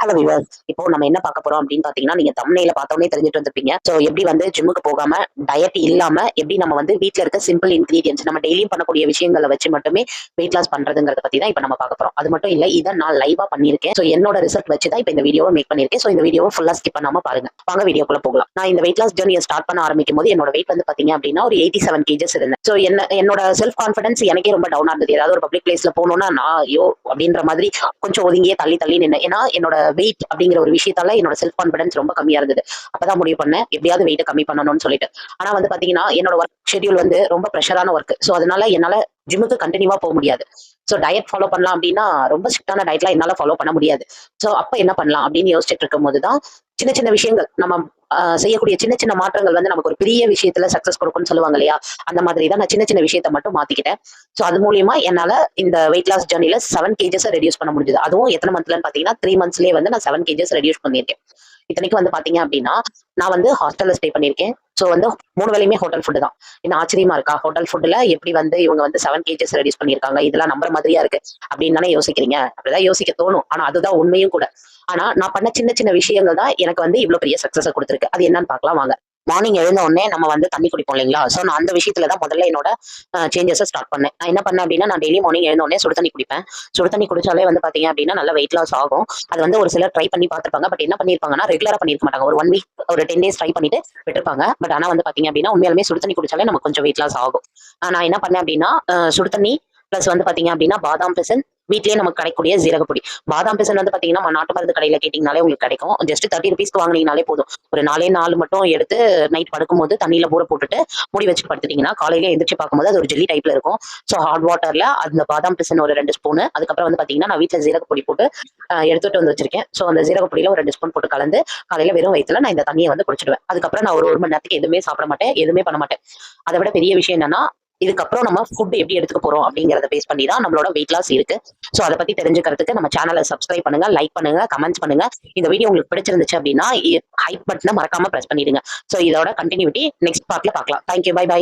Hello விவர் இப்போ நம்ம என்ன பார்க்க போறோம் அப்படின்னு பாத்தீங்கன்னா நீங்க தமிழ்ல பார்த்தோன்னே தெரிஞ்சுட்டு வந்திருப்பீங்க. ஸோ எப்படி வந்து ஜிம்முக்கு போகாம டயட் இல்லாம எப்படி நம்ம வந்து வீட்டில் இருக்க சிம்பிள் இன்கிரீடியன்ஸ் நம்ம டெய்லியும் பண்ணக்கூடிய விஷயங்களை வச்சு மட்டுமே வெயிட் லாஸ் பண்றதுங்கிறத பத்தி தான் இப்போ நம்ம பார்க்க போறோம். அது மட்டும் இல்ல இதை நான் லைவா பண்ணியிருக்கேன். ஸோ என்னோட ரிசல்ட் வச்சு தான் இப்போ இந்த வீடியோவை மேக் பண்ணியிருக்கேன். ஸோ இந்த வீடியோவை ஃபுல்லா ஸ்கிப் பண்ணாம பாருங்க. வாங்க வீடியோக்குள்ள போகலாம். நான் இந்த வெயிட் லாஸ் ஜேர்னியை ஸ்டார்ட் பண்ண ஆரம்பிக்கும் போது என்னோட வெயிட் வந்து பாத்தீங்க அப்படின்னா ஒரு எயிட்டி செவன் கேஜஸ் இருந்தேன். ஸோ என்ன என்னோட செல்ஃப் கான்ஃபிடன்ஸ் எனக்கே ரொம்ப டவுனா இருந்தது. ஏதாவது ஒரு பப்ளிக் பிளேஸ்ல போகணும்னா நான் ஐயோ அப்படின்ற மாதிரி கொஞ்சம் ஒதுங்கியே தள்ளி தள்ளி நின்று ஏன்னா என்னோட வெயிட் அப்படிங்கிற ஒரு விஷயத்தால என்னோட செல்ஃப் கான்ஃபிடன்ஸ் ரொம்ப கம்மியா இருந்தது. அப்பதான் முடிவு பண்ணேன் எப்படியாவது வெயிட்டை கம்மி பண்ணணும்னு சொல்லிட்டு. ஆனா வந்து பாத்தீங்கன்னா என்னோட ஒர்க் ஷெட்யூல் வந்து ரொம்ப ப்ரெஷரான ஒர்க் ஸோ அதனால என்னால ஜிம்முக்கு கண்டினியூவா போக முடியாது. ஸோ டயட் ஃபாலோ பண்ணலாம் அப்படின்னா ரொம்ப ஸ்ட்ரிக்டான டயட்லாம் என்னால ஃபாலோ பண்ண முடியாது. ஸோ அப்ப என்ன பண்ணலாம் அப்படின்னு யோசிச்சுட்டு இருக்கும் போதுதான் சின்ன சின்ன விஷயங்கள் நம்ம செய்யக்கூடிய சின்ன சின்ன மாற்றங்கள் வந்து நமக்கு ஒரு பெரிய விஷயத்துல சக்சஸ் கொடுக்கும்னு சொல்லுவாங்க இல்லையா? அந்த மாதிரி தான் நான் சின்ன சின்ன விஷயத்த மட்டும் மாத்திக்கிட்டேன். ஸோ அது மூலியமா என்னால இந்த வெயிட் லாஸ் ஜர்னில செவன் கேஜஸ் ரெடியூஸ் பண்ண முடிஞ்சது. அதுவும் எத்தனை மந்த்லன்னு பாத்தீங்கன்னா த்ரீ மந்த்ஸ்லயே வந்து நான் செவன் கேஜஸ் ரெடியூஸ் பண்ணியிருக்கேன். இத்தனைக்கு வந்து பாத்தீங்க அப்படின்னா நான் வந்து ஹாஸ்டல்ல ஸ்டே பண்ணியிருக்கேன். ஸோ வந்து மூணு வேலையுமே ஹோட்டல் ஃபுட்டு தான். இன்னும் ஆச்சரியமா இருக்கா? ஹோட்டல் ஃபுட்ல எப்படி வந்து இவங்க வந்து செவன் கேஜஸ் ரெடியூஸ் பண்ணியிருக்காங்க? இதெல்லாம் நம்புற மாதிரியா இருக்கு. அப்படின்னு தானே யோசிக்கிறீங்க. அப்படிதான் யோசிக்க தோணும். ஆனா அதுதான் உண்மையும் கூட. ஆனா நான் பண்ண சின்ன சின்ன விஷயங்கள் தான் எனக்கு வந்து இவ்வளவு பெரிய சக்சஸை கொடுத்துருக்கு. அது என்னன்னு பார்க்கலாம் வாங்க. மார்னிங் எழுந்த உடனே நம்ம வந்து தண்ணி குடிப்போம் இல்லைங்களா? ஸோ நான் அந்த விஷயத்துல தான் முதல்ல என்னோட சேஞ்சஸை ஸ்டார்ட் பண்ணேன். நான் என்ன பண்ணேன் அப்படின்னா நான் டெய்லி மார்னிங் எழுந்த உடனே சுடு தண்ணி குடிப்பேன். சுடு தண்ணி குடிச்சாலே வந்து பாத்தீங்க அப்படின்னா நல்ல வெயிட் லாஸ் ஆகும். அது வந்து ஒரு சிலர் ட்ரை பண்ணி பார்த்துருப்பாங்க. பட் என்ன பண்ணிருப்பாங்கன்னா ரெகுலரா பண்ணிருக்க மாட்டாங்க. ஒரு ஒன் வீக் ஒரு டென் டேஸ் ட்ரை பண்ணிட்டு விட்டுருப்பாங்க. பட் ஆனா வந்து பாத்தீங்க அப்படின்னா உண்மையாலுமே சுடு தண்ணி குடிச்சாலே நமக்கு கொஞ்சம் வெயிட் லாஸ் ஆகும். நான் என்ன பண்ணேன் அப்படின்னா சுடுதண்ணி சுடு தண்ணி ப்ளஸ் வந்து பாத்தீங்க அப்படின்னா பாதாம் பிசன் வீட்லயே நமக்கு கிடைக்கக்கூடிய ஜீரகப்பொடி பாதாம் பிசன் வந்து பாத்தீங்கன்னா நாட்டு மருந்து கடையில கேட்டீங்கனாலே உங்களுக்கு கிடைக்கும். ஜஸ்ட் தேர்ட்டி ருபீஸ்க்கு வாங்கினீங்கனாலே போதும். ஒரு நாலே நாலு மட்டும் எடுத்து நைட் படுக்கும்போது தண்ணியில ஊற போட்டுட்டு மூடி வச்சு படுத்துட்டீங்கன்னா காலையில எந்திரிச்சு பார்க்கும்போது அது ஒரு ஜெல்லி டைப்ல இருக்கும். ஸோ ஹாட் வாட்டர்ல அந்த பாதாம் பிசன் ஒரு ரெண்டு ஸ்பூன் அதுக்கப்புறம் வந்து பாத்தீங்கன்னா நான் வீட்டுல ஜீரகப்பொடி போட்டு எடுத்துட்டு வந்து வச்சிருக்கேன். ஸோ அந்த ஜீரகப்பொடியில ஒரு ரெண்டு ஸ்பூன் போட்டு கலந்து காலையில வெறும் வயிற்றுல நான் இந்த தண்ணியை வந்து குடிச்சிடுவேன். அதுக்கப்புறம் நான் ஒரு ஒரு மணி நேரத்துக்கு எதுவுமே சாப்பிட மாட்டேன் எதுவுமே பண்ண மாட்டேன். அதை விட பெரிய விஷயம் என்னன்னா இதுக்கப்புறம் நம்ம ஃபுட் எப்படி எடுத்துக்க போறோம் அப்படிங்கறத பேஸ் பண்ணி தான் நம்மளோட வெயிட் லாஸ் இருக்கு. ஸோ அதை பத்தி தெரிஞ்சுக்கிறதுக்கு நம்ம சேனலை சப்ஸ்கிரைப் பண்ணுங்க லைக் பண்ணுங்க கமெண்ட்ஸ் பண்ணுங்க. இந்த வீடியோ உங்களுக்கு பிடிச்சிருந்துச்சு அப்படின்னா ஹைப் பட்டனை மறக்காம பிரஸ் பண்ணிடுங்க. ஸோ இதோட கண்டினியூட்டி நெக்ஸ்ட் பார்ட்ல பார்க்கலாம். Thank you bye by